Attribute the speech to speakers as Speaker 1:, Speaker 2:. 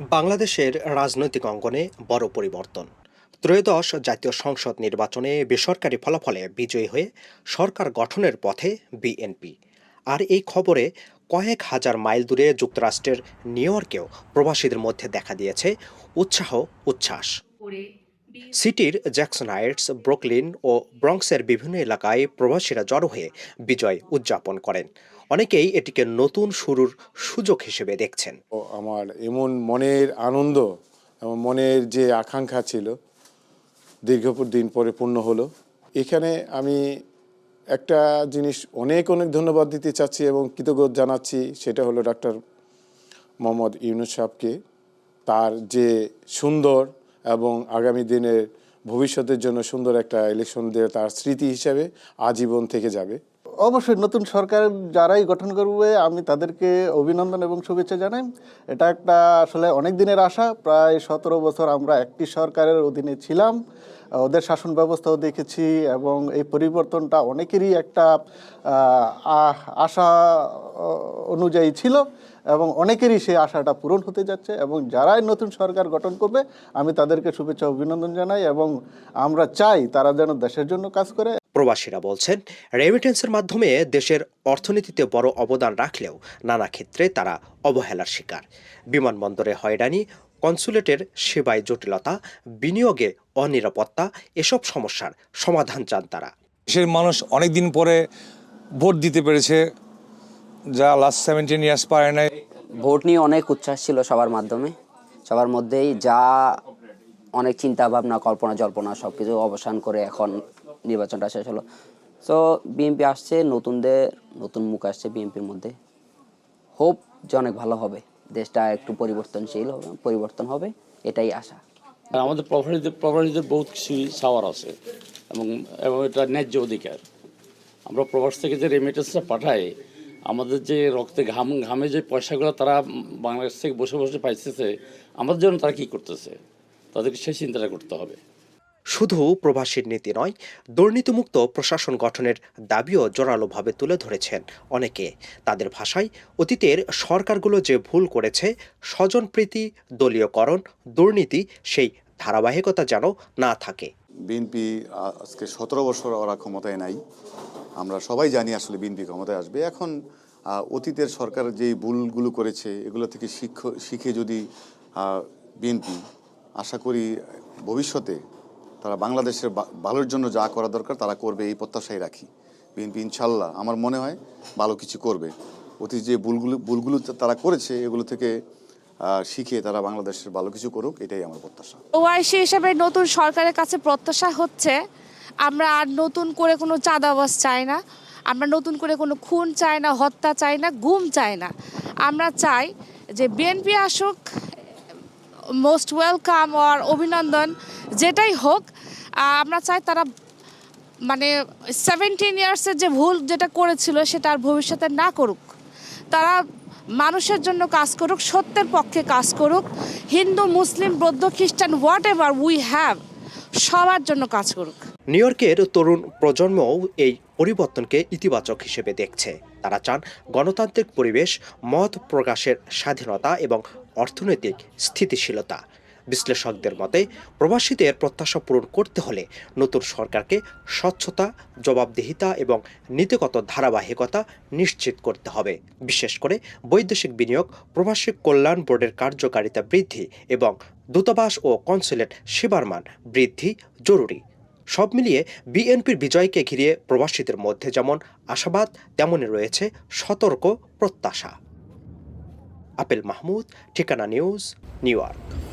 Speaker 1: বাংলাদেশের রাজনৈতিক অঙ্গনে বড় পরিবর্তন। ত্রয়োদশ জাতীয় সংসদ নির্বাচনে বেসরকারি ফলাফলে বিজয়ী হয়ে সরকার গঠনের পথে বিএনপি। আর এই খবরে কয়েক হাজার মাইল দূরে যুক্তরাষ্ট্রের নিউ ইয়র্কেও প্রবাসীদের মধ্যে দেখা দিয়েছে উৎসাহ উচ্ছ্বাস। সিটির জ্যাকসন হাইটস ব্রুকলিন ও ব্রঙ্কসের বিভিন্ন এলাকায় প্রবাসীরা জড়ো হয়ে বিজয় উদযাপন করেন। অনেকেই এটিকে নতুন শুরুর সুযোগ হিসেবে দেখছেন।
Speaker 2: ও আমার এমন মনের আনন্দ এবং মনের যে আকাঙ্ক্ষা ছিল, দীর্ঘ দিন পরে পূর্ণ হলো। এখানে আমি একটা জিনিস অনেক অনেক ধন্যবাদ দিতে চাচ্ছি এবং কৃতজ্ঞ জানাচ্ছি, সেটা হলো ডাক্তার মোহাম্মদ ইউনুস সাহেবকে। তার যে সুন্দর এবং আগামী দিনের ভবিষ্যতের জন্য সুন্দর একটা ইলেকশন দিয়ে তার স্মৃতি হিসাবে আজীবন থেকে যাবে।
Speaker 3: অবশ্যই নতুন সরকার যারাই গঠন করবে, আমি তাদেরকে অভিনন্দন এবং শুভেচ্ছা জানাই। এটা একটা আসলে অনেক দিনের আশা, প্রায় সতেরো বছর আমরা একটি সরকারের অধীনে ছিলাম। ওদের শাসন ব্যবস্থাও দেখেছি এবং এই পরিবর্তনটা অনেকেরই একটা আশা অনুযায়ী ছিল এবং অনেকেরই সেই আশাটা পূরণ হতে যাচ্ছে এবং যারাই নতুন সরকার গঠন করবে, আমি তাদেরকে শুভেচ্ছা, অভিনন্দন জানাই এবং আমরা চাই তারা যেন দেশের জন্য কাজ করে।
Speaker 1: প্রবাসীরা বলছেন রেমিটেন্সের মাধ্যমে দেশের অর্থনীতিতে বড় অবদান রাখলেও নানা ক্ষেত্রে তারা অবহেলার শিকার। বিমানবন্দরে হয়রানি কনসুলেটের সেবায় জটিলতা বিনিয়োগে অনিরাপত্তা এসব সমস্যার সমাধান চান তারা।
Speaker 4: দেশের মানুষ অনেক দিন পরে ভোট দিতে পেরেছে যা লাস্ট সেভেন্টিন ইয়ার্স পারে নাই।
Speaker 5: ভোট নিয়ে অনেক উচ্ছ্বাস ছিল সবার মাধ্যমে। সবার মধ্যেই যা অনেক চিন্তা ভাবনা কল্পনা জল্পনা সব কিছু অবসান করে এখন নির্বাচনটা শেষ হলো। সো বিএনপি আসছে, নতুনদের, নতুন মুখ আসছে বিএনপির মধ্যে। হোপ যে অনেক ভালো হবে। দেশটা একটু পরিবর্তনশীল হবে, পরিবর্তন হবে, এটাই আশা।
Speaker 6: আমাদের প্রপার্টিদের প্রপার্টিদের বহুত কিছুই সাওয়ার আছে এবং এবং এটা ন্যায্য অধিকার। আমরা প্রবাস থেকে যে রেমিটেন্সটা পাঠাই, আমাদের যে রক্তে ঘাম, ঘামে যে পয়সাগুলো তারা বাংলাদেশ থেকে বসে বসে পাইতেছে, আমাদের জন্য তারা কী করতেছে? তাদেরকে সেই চিন্তাটা করতে হবে।
Speaker 1: শুধু প্রবাসীর নীতি নয়, দুর্নীতিমুক্ত প্রশাসন গঠনের দাবিও জোরালোভাবে তুলে ধরেছেন অনেকে। তাদের ভাষায়, অতীতের সরকারগুলো যে ভুল করেছে, স্বজনপ্রীতি, দলীয়করণ, দুর্নীতি, সেই ধারাবাহিকতা যেন না থাকে।
Speaker 7: বিএনপি আজকে সতেরো বছর ওরা ক্ষমতায় নাই। আমরা সবাই জানি আসলে বিএনপি ক্ষমতায় আসবে। এখন অতীতের সরকার যেই ভুলগুলো করেছে, এগুলো থেকে শিক্ষ, শিখে যদি বিএনপি, আশা করি ভবিষ্যতে তারা বাংলাদেশের ভালোর জন্য যা করা দরকার তারা করবে, এই প্রত্যাশাই রাখি। বিএনপি ইনশাল্লাহ, আমার মনে হয় ভালো কিছু করবে। অতীত যে ভুলগুলো ভুলগুলো তারা করেছে, এগুলো থেকে শিখে তারা বাংলাদেশের ভালো কিছু করুক, এটাই আমার প্রত্যাশা।
Speaker 8: ওআইসি হিসাবে নতুন সরকারের কাছে প্রত্যাশা হচ্ছে, আমরা আর নতুন করে কোনো চাঁদাবাস চাই না, আমরা নতুন করে কোনো খুন চাই না, হত্যা চাই না, গুম চাই না। আমরা চাই যে বিএনপি আসুক মোস্ট ওয়েলকাম আর অভিনন্দন, যেটাই হোক আমরা চাই তারা মানে সেভেন্টিন ইয়ার্সের যে ভুল যেটা করেছিল সেটা আর ভবিষ্যতে না করুক। তারা মানুষের জন্য কাজ করুক, সত্যের পক্ষে কাজ করুক। হিন্দু, মুসলিম, বৌদ্ধ, খ্রিস্টান হোয়াট এভার উই হ্যাভ সবার জন্য কাজ করুক।
Speaker 1: নিউ ইয়র্কের তরুণ প্রজন্মও এই পরিবর্তনকে ইতিবাচক হিসেবে দেখছে। তারা চান গণতান্ত্রিক পরিবেশ, মত প্রকাশের স্বাধীনতা এবং অর্থনৈতিক স্থিতিশীলতা। বিশ্লেষকদের মতে, প্রবাসীদের প্রত্যাশা পূরণ করতে হলে নতুন সরকারকে স্বচ্ছতা, জবাবদিহিতা এবং নীতিগত ধারাবাহিকতা নিশ্চিত করতে হবে। বিশেষ করে বৈদেশিক বিনিয়োগ, প্রবাসী কল্যাণ বোর্ডের কার্যকারিতা বৃদ্ধি এবং দূতাবাস ও কনসুলেট সেবার মান বৃদ্ধি জরুরি। সব মিলিয়ে বিএনপির বিজয়কে ঘিরে প্রবাসীদের মধ্যে যেমন আশাবাদ, তেমনই রয়েছে সতর্ক প্রত্যাশা। আপেল মাহমুদ, ঠিকানা নিউজ, নিউ ইয়র্ক।